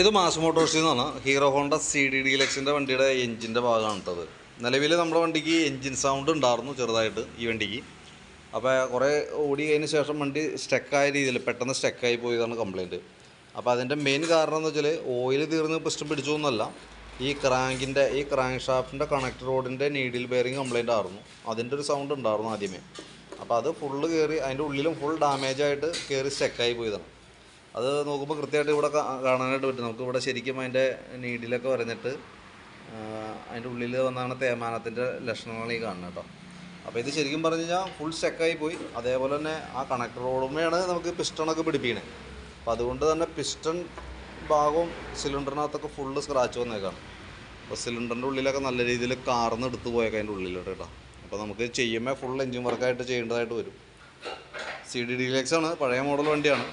ഇത് മാസ് മോട്ടോഴ്സിൽ നിന്നാണ് ഹീറോ ഹോണ്ട സി ഡി ഡി ലക്സിന്റെ വണ്ടിയുടെ എഞ്ചിന്റെ ഭാഗമാണ് കേട്ടത് നിലവിൽ നമ്മുടെ വണ്ടിക്ക് എഞ്ചിൻ സൗണ്ട് ഉണ്ടായിരുന്നു ചെറുതായിട്ട് ഈ വണ്ടിക്ക്. അപ്പോൾ കുറേ ഓടി കഴിഞ്ഞ ശേഷം വണ്ടി സ്റ്റക്കായ രീതിയിൽ പെട്ടെന്ന് സ്റ്റക്കായി പോയതാണ് കംപ്ലയിന്റ് അപ്പോൾ അതിന്റെ മെയിൻ കാരണം എന്ന് വെച്ചാൽ ഓയിൽ തീർന്ന് പിസ്റ്റം പിടിച്ചു എന്നല്ല. ഈ ക്രാങ്കിന്റെ ഈ ക്രാങ്ക് ഷാഫ്റ്റിന്റെ കണക്ട് റോഡിന്റെ നീഡിൽ ബെയറിങ് കംപ്ലയിന്റ് ആയിരുന്നു. അതിന്റെ ഒരു സൗണ്ട് ഉണ്ടായിരുന്നു ആദ്യമേ. അപ്പോൾ അത് ഫുള്ള് കയറി അതിന്റെ ഉള്ളിലും ഫുൾ ഡാമേജ് ആയിട്ട് കയറി സ്റ്റക്കായി പോയതാണ്. അത് നോക്കുമ്പോൾ കൃത്യമായിട്ട് ഇവിടെ കാണാനായിട്ട് പറ്റും. നമുക്ക് ഇവിടെ ശരിക്കും അതിന്റെ നീഡിലൊക്കെ വരഞ്ഞിട്ട് അതിന്റെ ഉള്ളിൽ വന്നാണ് തേമാനത്തിന്റെ ലക്ഷണങ്ങൾ ഈ കാണുന്നത് കേട്ടോ. അപ്പോൾ ഇത് ശരിക്കും പറഞ്ഞു കഴിഞ്ഞാൽ ഫുൾ സ്റ്റക്കായി പോയി. അതേപോലെ തന്നെ ആ കണക്ടർ റോഡുമ്മയാണ് നമുക്ക് പിസ്റ്റണൊക്കെ പിടിപ്പിക്കണേ. അപ്പോൾ അതുകൊണ്ട് തന്നെ പിസ്റ്റൺ ഭാഗവും സിലിണ്ടറിനകത്തൊക്കെ ഫുള്ള് സ്ക്രാച്ച് വന്നേക്കാണ്. അപ്പോൾ സിലിണ്ടറിന്റെ ഉള്ളിലൊക്കെ നല്ല രീതിയിൽ കാർന്ന് എടുത്തു പോയേക്കാം അതിന്റെ ഉള്ളിലോട്ട് കേട്ടോ. അപ്പോൾ നമുക്ക് ചെയ്യുമ്പോൾ ഫുൾ എൻജിൻ വർക്കായിട്ട് ചെയ്യേണ്ടതായിട്ട് വരും. സി ഡി ഡി ആണ് പഴയ മോഡൽ വണ്ടിയാണ്.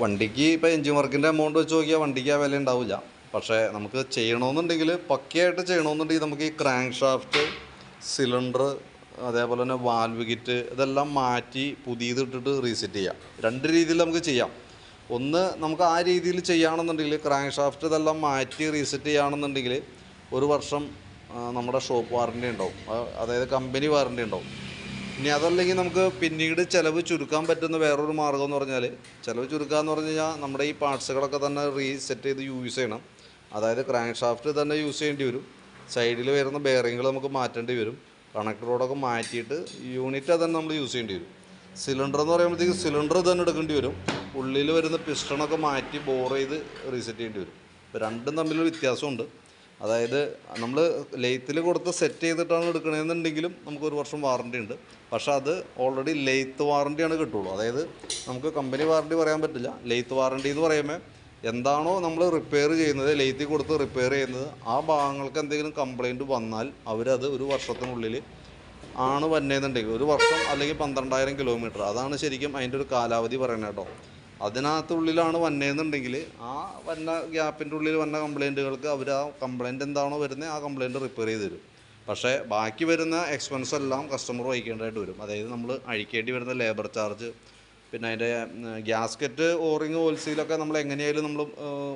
വണ്ടിക്ക് ഇപ്പോൾ എൻജിൻ വർക്കിന്റെ എമൗണ്ട് വെച്ച് നോക്കിയാൽ വണ്ടിക്ക് ആ വില ഉണ്ടാവില്ല. പക്ഷേ നമുക്ക് ചെയ്യണമെന്നുണ്ടെങ്കിൽ പക്കയായിട്ട് ചെയ്യണമെന്നുണ്ടെങ്കിൽ നമുക്ക് ഈ ക്രാങ്ക് ഷാഫ്റ്റ് സിലിണ്ടർ അതേപോലെ തന്നെ വാൽവ് കിറ്റ് ഇതെല്ലാം മാറ്റി പുതിയത് ഇട്ടിട്ട് റീസെറ്റ് ചെയ്യാം. രണ്ട് രീതിയിൽ നമുക്ക് ചെയ്യാം. ഒന്ന് നമുക്ക് ആ രീതിയിൽ ചെയ്യുകയാണെന്നുണ്ടെങ്കിൽ ക്രാങ്ക് ഷാഫ്റ്റ് ഇതെല്ലാം മാറ്റി റീസെറ്റ് ചെയ്യുകയാണെന്നുണ്ടെങ്കിൽ ഒരു വർഷം നമ്മുടെ ഷോപ്പ് വാറണ്ടി ഉണ്ടാവും. അതായത് കമ്പനി വാറണ്ടി ഉണ്ടാവും. ഇനി അതല്ലെങ്കിൽ നമുക്ക് പിന്നീട് ചിലവ് ചുരുക്കാൻ പറ്റുന്ന വേറൊരു മാർഗം എന്ന് പറഞ്ഞാൽ ചിലവ് ചുരുക്കുക എന്ന് പറഞ്ഞു കഴിഞ്ഞാൽ നമ്മുടെ ഈ പാർട്സുകളൊക്കെ തന്നെ റീസെറ്റ് ചെയ്ത് യൂസ് ചെയ്യണം. അതായത് ക്രാങ്ക് ഷാഫ്റ്റ് തന്നെ യൂസ് ചെയ്യേണ്ടി വരും. സൈഡിൽ വരുന്ന ബെയറിങ്ങൾ നമുക്ക് മാറ്റേണ്ടി വരും. കണക്ടറോടൊക്കെ മാറ്റിയിട്ട് യൂണിറ്റ് അതന്നെ നമ്മൾ യൂസ് ചെയ്യേണ്ടി വരും. സിലിണ്ടർ എന്ന് പറയുമ്പോഴത്തേക്ക് സിലിണ്ടർ തന്നെ എടുക്കേണ്ടി വരും. ഉള്ളിൽ വരുന്ന പിസ്റ്റണൊക്കെ മാറ്റി ബോർ ചെയ്ത് റീസെറ്റ് ചെയ്യേണ്ടി വരും. രണ്ടും തമ്മിലൊരു വ്യത്യാസമുണ്ട്. അതായത് നമ്മൾ ലെയ്ത്തിൽ കൊടുത്ത് സെറ്റ് ചെയ്തിട്ടാണ് എടുക്കണമെന്നുണ്ടെങ്കിലും നമുക്ക് ഒരു വർഷം വാറണ്ടി ഉണ്ട്. പക്ഷേ അത് ഓൾറെഡി ലെയ്ത്ത് വാറണ്ടിയാണ് കിട്ടുള്ളൂ. അതായത് നമുക്ക് കമ്പനി വാറണ്ടി പറയാൻ പറ്റില്ല. ലെയ്ത്ത് വാറണ്ടി എന്ന് പറയുമ്പോൾ എന്താണോ നമ്മൾ റിപ്പയർ ചെയ്യുന്നത് ലെയ്ത്തിൽ കൊടുത്ത് റിപ്പയർ ചെയ്യുന്നത് ആ ഭാഗങ്ങൾക്ക് എന്തെങ്കിലും കംപ്ലൈന്റ് വന്നാൽ അവരത് ഒരു വർഷത്തിനുള്ളിൽ ആണ് വന്നതെന്നുണ്ടെങ്കിൽ ഒരു വർഷം അല്ലെങ്കിൽ പന്ത്രണ്ടായിരം കിലോമീറ്റർ അതാണ് ശരിക്കും അതിന്റെ ഒരു കാലാവധി പറയണ കേട്ടോ. അതിനകത്തുള്ളിലാണ് വന്നതെന്നുണ്ടെങ്കിൽ ആ വന്ന ഗ്യാപ്പിന്റെ ഉള്ളിൽ വന്ന കംപ്ലൈന്റുകൾക്ക് അവർ ആ കംപ്ലൈന്റ് എന്താണോ വരുന്നത് ആ കംപ്ലൈന്റ് റിപ്പയർ ചെയ്ത് തരും. പക്ഷേ ബാക്കി വരുന്ന എക്സ്പെൻസ് എല്ലാം കസ്റ്റമർ വഹിക്കേണ്ടതായിട്ട് വരും. അതായത് നമ്മൾ അഴിക്കേണ്ടി വരുന്ന ലേബർ ചാർജ് പിന്നെ അതിന്റെ ഗ്യാസ്കറ്റ് ഓറിങ് ഹോൾസെയിലൊക്കെ നമ്മൾ എങ്ങനെയായാലും നമ്മൾ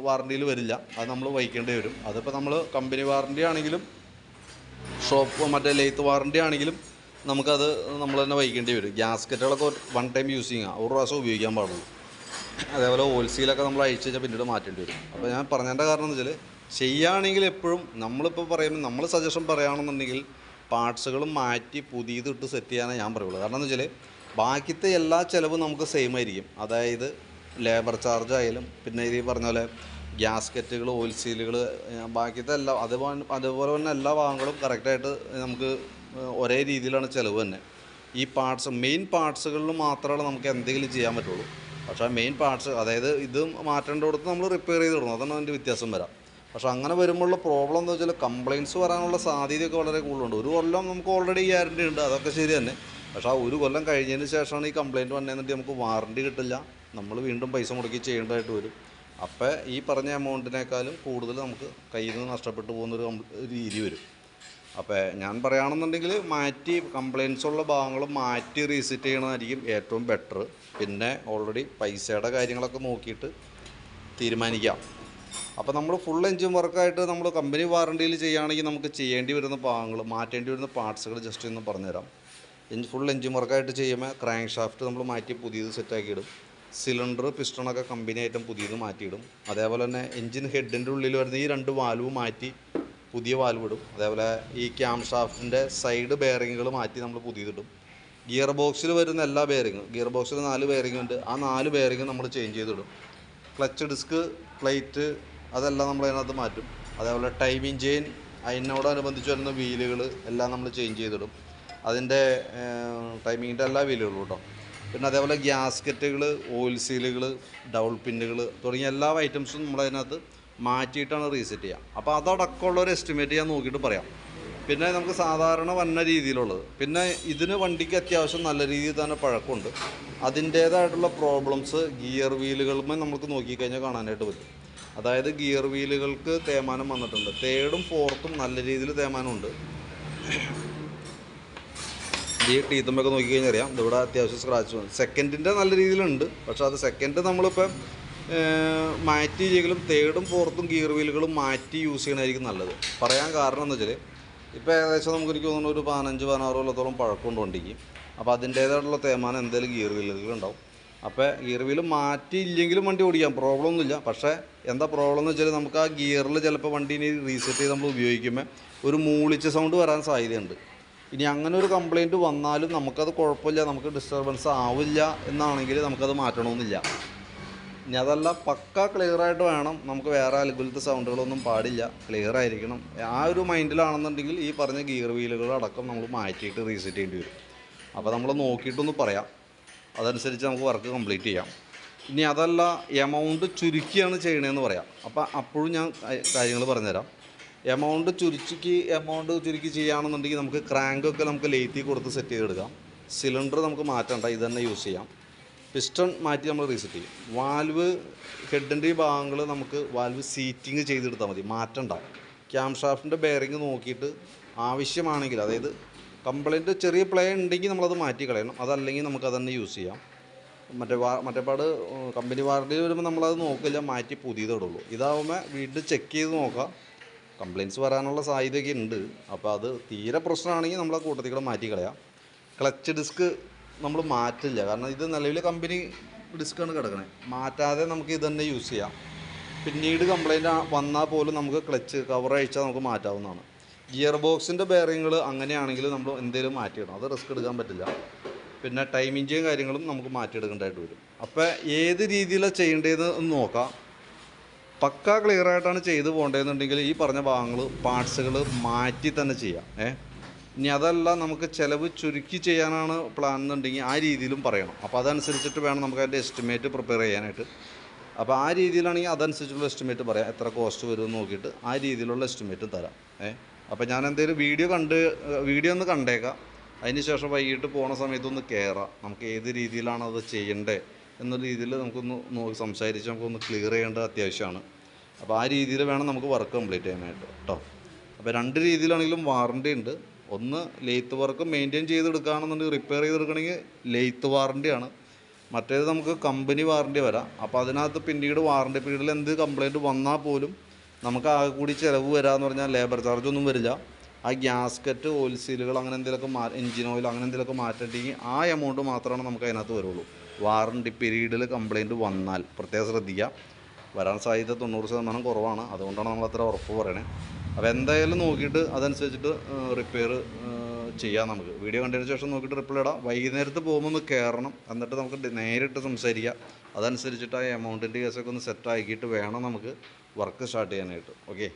വാറണ്ടിയിൽ വരില്ല. അത് നമ്മൾ വഹിക്കേണ്ടി വരും. അതിപ്പോൾ നമ്മൾ കമ്പനി വാറണ്ടി ആണെങ്കിലും ഷോപ്പ് മറ്റേ ലെയ്ത്ത് വാറണ്ടി ആണെങ്കിലും നമുക്കത് നമ്മൾ തന്നെ വഹിക്കേണ്ടി വരും. ഗ്യാസ്കറ്റുകളൊക്കെ വൺ ടൈം യൂസ് ചെയ്യുക ഒരു പ്രാവശ്യം ഉപയോഗിക്കാൻ പാടുള്ളൂ. അതേപോലെ ഹോൾസെയിലൊക്കെ നമ്മൾ അഴിച്ചു കഴിഞ്ഞാൽ പിന്നീട് മാറ്റേണ്ടി വരും. അപ്പോൾ ഞാൻ പറഞ്ഞതിന്റെ കാരണം എന്ന് വെച്ചാൽ ചെയ്യുകയാണെങ്കിൽ എപ്പോഴും നമ്മളിപ്പോൾ പറയുമ്പോൾ നമ്മൾ സജഷൻ പറയുകയാണെന്നുണ്ടെങ്കിൽ പാർട്സുകൾ മാറ്റി പുതിയതിട്ട് സെറ്റ് ചെയ്യാനേ ഞാൻ പറയുള്ളൂ. കാരണം എന്ന് വെച്ചാൽ ബാക്കിത്തെ എല്ലാ ചിലവും നമുക്ക് സെയിം ആയിരിക്കും. അതായത് ലേബർ ചാർജ് ആയാലും പിന്നെ ഈ പറഞ്ഞ പോലെ ഗ്യാസ്കറ്റുകൾ ഓയിൽ സീലുകൾ ബാക്കിത്തെ എല്ലാ അതുപോലെ അതുപോലെ തന്നെ എല്ലാ ഭാഗങ്ങളും കറക്റ്റായിട്ട് നമുക്ക് ഒരേ രീതിയിലാണ് ചിലവ് തന്നെ. ഈ പാർട്സ് മെയിൻ പാർട്സുകളിൽ മാത്രമേ നമുക്ക് എന്തെങ്കിലും ചെയ്യാൻ പറ്റുള്ളൂ. പക്ഷേ മെയിൻ പാർട്സ് അതായത് ഇത് മാറ്റേണ്ടടുത്ത് നമ്മൾ റിപ്പയർ ചെയ്ത് ഇടണം. അതാണ് അതിന്റെ വ്യത്യാസം വരാം. പക്ഷേ അങ്ങനെ വരുമ്പോഴുള്ള പ്രോബ്ലം എന്ന് വെച്ചാൽ കംപ്ലയിൻസ് വരാനുള്ള സാധ്യതയൊക്കെ വളരെ കൂടുതലുണ്ട്. ഒരു കൊല്ലം നമുക്ക് ഓൾറെഡി ഗ്യാരണ്ടി ഉണ്ട്. അതൊക്കെ ശരി തന്നെ. പക്ഷേ ആ ഒരു കൊല്ലം കഴിഞ്ഞതിന് ശേഷമാണ് ഈ കംപ്ലയിന്റ് വന്നതെന്നിട്ട് നമുക്ക് വാറണ്ടി കിട്ടില്ല. നമ്മൾ വീണ്ടും പൈസ മുടക്കി ചെയ്യേണ്ടതായിട്ട് വരും. അപ്പോൾ ഈ പറഞ്ഞ എമൗണ്ടിനേക്കാളും കൂടുതൽ നമുക്ക് കയ്യിൽ നിന്ന് നഷ്ടപ്പെട്ടു പോകുന്നൊരു രീതി വരും. അപ്പോൾ ഞാൻ പറയുകയാണെന്നുണ്ടെങ്കിൽ മാറ്റി കംപ്ലയിൻസ് ഉള്ള ഭാഗങ്ങൾ മാറ്റി റീസെറ്റ് ചെയ്യണമായിരിക്കും ഏറ്റവും ബെറ്റർ പിന്നെ ഓൾറെഡി പൈസയുടെ കാര്യങ്ങളൊക്കെ നോക്കിയിട്ട് തീരുമാനിക്കാം. അപ്പോൾ നമ്മൾ ഫുൾ എൻജിൻ വർക്കായിട്ട് നമ്മൾ കമ്പനി വാറണ്ടിയിൽ ചെയ്യുകയാണെങ്കിൽ നമുക്ക് ചെയ്യേണ്ടി വരുന്ന ഭാഗങ്ങൾ മാറ്റേണ്ടി വരുന്ന പാർട്സുകൾ ജസ്റ്റ് ഒന്ന് പറഞ്ഞുതരാം. എഞ്ചിൻ ഫുൾ എൻജിൻ വർക്കായിട്ട് ചെയ്യുമ്പോൾ ക്രാങ്ക് ഷാഫ്റ്റ് നമ്മൾ മാറ്റി പുതിയത് സെറ്റാക്കി ഇടും സിലിണ്ടർ പിസ്റ്റണൊക്കെ കമ്പനി ഐറ്റം പുതിയത് മാറ്റിയിടും. അതേപോലെ തന്നെ എഞ്ചിൻ ഹെഡിന്റെ ഉള്ളിൽ വരുന്ന ഈ രണ്ട് വാൽവ് മാറ്റി പുതിയ വാൽവ് ഇടും. അതേപോലെ ഈ ക്യാം ഷാഫ്റ്റിന്റെ സൈഡ് ബെയറിങ്ങുകൾ മാറ്റി നമ്മൾ പുതിയതിടും. ഗിയർ ബോക്സിൽ വരുന്ന എല്ലാ ബെയറിങ്ങും ഗിയർ ബോക്സിൽ നാല് ബെയറിംഗ് ഉണ്ട്. ആ നാല് ബെയറിങ് നമ്മൾ ചേഞ്ച് ചെയ്തിടും. ക്ലച്ച് ഡിസ്ക് പ്ലേറ്റ് അതെല്ലാം നമ്മൾ അതിനകത്ത് മാറ്റും. അതേപോലെ ടൈമിങ് ചെയിൻ അതിനോടനുബന്ധിച്ച് വരുന്ന വീലുകൾ എല്ലാം നമ്മൾ ചേഞ്ച് ചെയ്തിടും. അതിന്റെ ടൈമിങ്ങിന്റെ എല്ലാ വീലുകളും കേട്ടോ പിന്നെ അതേപോലെ ഗ്യാസ്കറ്റുകൾ ഓയിൽ സീലുകൾ ഡൗൾ പിന്നുകൾ തുടങ്ങിയ എല്ലാ ഐറ്റംസും നമ്മൾ അതിനകത്ത് മാറ്റിയിട്ടാണ് റീസെറ്റ് ചെയ്യുക അപ്പോൾ അതടക്കമുള്ള ഒരു എസ്റ്റിമേറ്റ് ഞാൻ നോക്കിയിട്ട് പറയാം. പിന്നെ നമുക്ക് സാധാരണ വന്ന രീതിയിലുള്ളത്. പിന്നെ ഇതിന് വണ്ടിക്ക് അത്യാവശ്യം നല്ല രീതിയിൽ തന്നെ പഴക്കമുണ്ട്. അതിന്റേതായിട്ടുള്ള പ്രോബ്ലംസ് ഗിയർ വീലുകളുമേ നമുക്ക് നോക്കിക്കഴിഞ്ഞാൽ കാണാനായിട്ട് പറ്റും. അതായത് ഗിയർ വീലുകൾക്ക് തേമാനം വന്നിട്ടുണ്ട്. തേർഡും ഫോർത്തും നല്ല രീതിയിൽ തേമാനമുണ്ട് ഈ ടീത്തുമ്പൊക്കെ നോക്കിക്കഴിഞ്ഞാൽ അറിയാം. ഇവിടെ അത്യാവശ്യം സ്ക്രാച്ച് സെക്കൻഡിന്റെ നല്ല രീതിയിലുണ്ട്. പക്ഷേ അത് സെക്കൻഡ് നമ്മളിപ്പോൾ മാറ്റി ചെയ്യലും തേടും ഫോർത്തും ഗിയർ വീലുകളും മാറ്റി യൂസ് ചെയ്യണമായിരിക്കും നല്ലത്. പറയാൻ കാരണം എന്ന് വെച്ചാൽ ഇപ്പോൾ ഏകദേശം നമുക്ക് എനിക്ക് തോന്നുന്നു ഒരു പതിനഞ്ച് പതിനാറ് കൊല്ലത്തോളം പഴക്കമുണ്ട് വണ്ടിക്ക്. അപ്പോൾ അതിന്റേതായിട്ടുള്ള തേമാനം എന്തെങ്കിലും ഗിയർ വീലുകൾ ഉണ്ടാവും. അപ്പോൾ ഗിയർ വീൽ മാറ്റിയില്ലെങ്കിലും വണ്ടി ഓടിക്കാം പ്രോബ്ലം ഒന്നുമില്ല. പക്ഷേ എന്താ പ്രോബ്ലം എന്ന് വെച്ചാൽ നമുക്ക് ആ ഗിയറിൽ ചിലപ്പോൾ വണ്ടീനെ റീസെറ്റ് ചെയ്ത് നമ്മൾ ഉപയോഗിക്കുമ്പോൾ ഒരു മൂളിച്ച സൗണ്ട് വരാൻ സാധ്യതയുണ്ട്. ഇനി അങ്ങനെ ഒരു കംപ്ലയിന്റ് വന്നാലും നമുക്കത് കുഴപ്പമില്ല നമുക്ക് ഡിസ്റ്റർബൻസ് ആവില്ല എന്നാണെങ്കിൽ നമുക്കത് മാറ്റണമെന്നില്ല. ഇനി അതല്ല പക്ക ക്ലിയർ ആയിട്ട് വേണം. നമുക്ക് വേറെ അലുകുലത്തെ സൗണ്ടുകളൊന്നും പാടില്ല. ക്ലിയർ ആയിരിക്കണം. ആ ഒരു മൈൻഡിലാണെന്നുണ്ടെങ്കിൽ ഈ പറഞ്ഞ ഗിയർ വീലുകൾ അടക്കം നമ്മൾ മാറ്റിയിട്ട് റീസെറ്റ് ചെയ്യേണ്ടി വരും. അപ്പോൾ നമ്മൾ നോക്കിയിട്ടൊന്ന് പറയാം. അതനുസരിച്ച് നമുക്ക് വർക്ക് കംപ്ലീറ്റ് ചെയ്യാം. ഇനി അതല്ല എമൗണ്ട് ചുരുക്കിയാണ് ചെയ്യണതെന്ന് പറയാം. അപ്പോൾ അപ്പോഴും ഞാൻ കാര്യങ്ങൾ പറഞ്ഞുതരാം. എമൗണ്ട് ചുരുക്കി എമൗണ്ട് ചുരുക്കി ചെയ്യുകയാണെന്നുണ്ടെങ്കിൽ നമുക്ക് ക്രാങ്കൊക്കെ നമുക്ക് ലേറ്റി കൊടുത്ത് സെറ്റ് ചെയ്തെടുക്കാം. സിലിണ്ടർ നമുക്ക് മാറ്റണ്ട ഇത് തന്നെ യൂസ് ചെയ്യാം. പിസ്റ്റൺ മാറ്റി നമ്മൾ റീസെറ്റ് ചെയ്യും. വാൽവ് ഹെഡിന്റെ ഈ ഭാഗങ്ങൾ നമുക്ക് വാൽവ് സീറ്റിങ് ചെയ്തെടുത്താൽ മതി. മാറ്റണ്ട ക്യാം ഷാഫ്റ്റിന്റെ ബെയറിങ് നോക്കിയിട്ട് ആവശ്യമാണെങ്കിൽ അതായത് കംപ്ലൈന്റ് ചെറിയ പ്ലേ ഉണ്ടെങ്കിൽ നമ്മളത് മാറ്റി കളയണം. അതല്ലെങ്കിൽ നമുക്ക് അതന്നെ യൂസ് ചെയ്യാം. മറ്റേ വാ മറ്റേപാട് കമ്പനി വാറണ്ടി വരുമ്പോൾ നമ്മളത് നോക്കില്ല മാറ്റി പുതിയതോടുള്ളൂ ഇതാവുമ്പോൾ വീണ്ടും ചെക്ക് ചെയ്ത് നോക്കാം. കംപ്ലയിന്റ്സ് വരാനുള്ള സാധ്യതയൊക്കെ ഉണ്ട്. അപ്പോൾ അത് തീരെ പ്രശ്നമാണെങ്കിൽ നമ്മൾ ആ കൂട്ടത്തിൽ കൂടെ മാറ്റി കളയാം. ക്ലച്ച് ഡിസ്ക് നമ്മൾ മാറ്റില്ല. കാരണം ഇത് നിലവിൽ കമ്പനി ഡിസ്ക്കാണ് കിടക്കണേ. മാറ്റാതെ നമുക്ക് ഇത് തന്നെ യൂസ് ചെയ്യാം. പിന്നീട് കംപ്ലൈന്റ് വന്നാൽ പോലും നമുക്ക് ക്ലച്ച് കവർ അഴിച്ചാൽ നമുക്ക് മാറ്റാവുന്നതാണ്. ഗിയർ ബോക്സിന്റെ ബെയറിങ്ങൾ അങ്ങനെയാണെങ്കിൽ നമ്മൾ എന്തെങ്കിലും മാറ്റിയിടണം. അത് റിസ്ക് എടുക്കാൻ പറ്റില്ല. പിന്നെ ടൈമിങ്ങും കാര്യങ്ങളും നമുക്ക് മാറ്റിയെടുക്കേണ്ടതായിട്ട് വരും. അപ്പോൾ ഏത് രീതിയിലാണ് ചെയ്യേണ്ടതെന്ന് ഒന്ന് നോക്കാം. പക്ക ക്ലിയറായിട്ടാണ് ചെയ്തു പോകേണ്ടതെന്നുണ്ടെങ്കിൽ ഈ പറഞ്ഞ ഭാഗങ്ങൾ പാർട്സുകൾ മാറ്റി തന്നെ ചെയ്യാം. ഏ? ഇനി അതല്ല നമുക്ക് ചിലവ് ചുരുക്കി ചെയ്യാനാണ് പ്ലാൻ എന്നുണ്ടെങ്കിൽ ആ രീതിയിലും പറയണം. അപ്പോൾ അതനുസരിച്ചിട്ട് വേണം നമുക്ക് അതിന്റെ എസ്റ്റിമേറ്റ് പ്രിപ്പയർ ചെയ്യാനായിട്ട്. അപ്പോൾ ആ രീതിയിലാണെങ്കിൽ അതനുസരിച്ചുള്ള എസ്റ്റിമേറ്റ് പറയാം. എത്ര കോസ്റ്റ് വരുമെന്ന് നോക്കിയിട്ട് ആ രീതിയിലുള്ള എസ്റ്റിമേറ്റും തരാം. ഏ? അപ്പോൾ ഞാൻ എന്തെങ്കിലും വീഡിയോ കണ്ട് വീഡിയോ ഒന്ന് കണ്ടേക്കാം. അതിന് ശേഷം വൈകിട്ട് പോണ സമയത്തൊന്ന് കയറാം നമുക്ക് ഏത് രീതിയിലാണ് അത് ചെയ്യേണ്ടത് എന്ന രീതിയിൽ നമുക്കൊന്ന് നോക്കി സംസാരിച്ച് നമുക്കൊന്ന് ക്ലിയർ ചെയ്യേണ്ടത് അത്യാവശ്യമാണ്. അപ്പോൾ ആ രീതിയിൽ വേണം നമുക്ക് വർക്ക് കംപ്ലീറ്റ് ചെയ്യാനായിട്ട്. കേട്ടോ അപ്പോൾ രണ്ട് രീതിയിലാണെങ്കിലും വാറണ്ടി ഉണ്ട്. ഒന്ന് ലെയ്ത്ത് വർക്ക് മെയിന്റെയിൻ ചെയ്തെടുക്കുകയാണെന്നുണ്ടെങ്കിൽ റിപ്പയർ ചെയ്തെടുക്കണമെങ്കിൽ ലെയ്ത്ത് വാറണ്ടിയാണ് മറ്റേത് നമുക്ക് കമ്പനി വാറണ്ടി വരാം. അപ്പോൾ അതിനകത്ത് പിന്നീട് വാറണ്ടി പീരീഡിൽ എന്ത് കംപ്ലയിന്റ് വന്നാൽ പോലും നമുക്ക് ആകെ കൂടി ചിലവ് വരാമെന്ന് പറഞ്ഞാൽ ലേബർ ചാർജ് ഒന്നും വരില്ല. ആ ഗ്യാസ്കറ്റ് ഓയിൽ സീലുകൾ അങ്ങനെ എന്തെങ്കിലുമൊക്കെ മാ എഞ്ചിൻ ഓയിൽ അങ്ങനെ എന്തെങ്കിലുമൊക്കെ മാറ്റേണ്ടെങ്കിൽ ആ എമൗണ്ട് മാത്രമാണ് നമുക്ക് അതിനകത്ത് വരുള്ളൂ. വാറണ്ടി പീരീഡിൽ കംപ്ലയിന്റ് വന്നാൽ പ്രത്യേകം ശ്രദ്ധിക്കുക. വരാൻ സാധ്യത തൊണ്ണൂറ് ശതമാനം കുറവാണ്. അതുകൊണ്ടാണ് നമ്മൾ അത്ര ഉറപ്പ് പറയണേ. അപ്പോൾ എന്തായാലും നോക്കിയിട്ട് അതനുസരിച്ചിട്ട് റിപ്പയർ ചെയ്യാം നമുക്ക്. വീഡിയോ കണ്ടതിന് ശേഷം നോക്കിയിട്ട് റിപ്ലൈ ഇടാം. വൈകുന്നേരത്ത് പോകുമ്പോൾ ഒന്ന് കയറണം എന്നിട്ട് നമുക്ക് നേരിട്ട് സംസാരിക്കാം. അതനുസരിച്ചിട്ട് ആ എമൗണ്ടിന്റെ കേസൊക്കെ ഒന്ന് സെറ്റ് ആക്കിയിട്ട് വേണം നമുക്ക് വർക്ക് സ്റ്റാർട്ട് ചെയ്യാനായിട്ട്. ഓക്കെ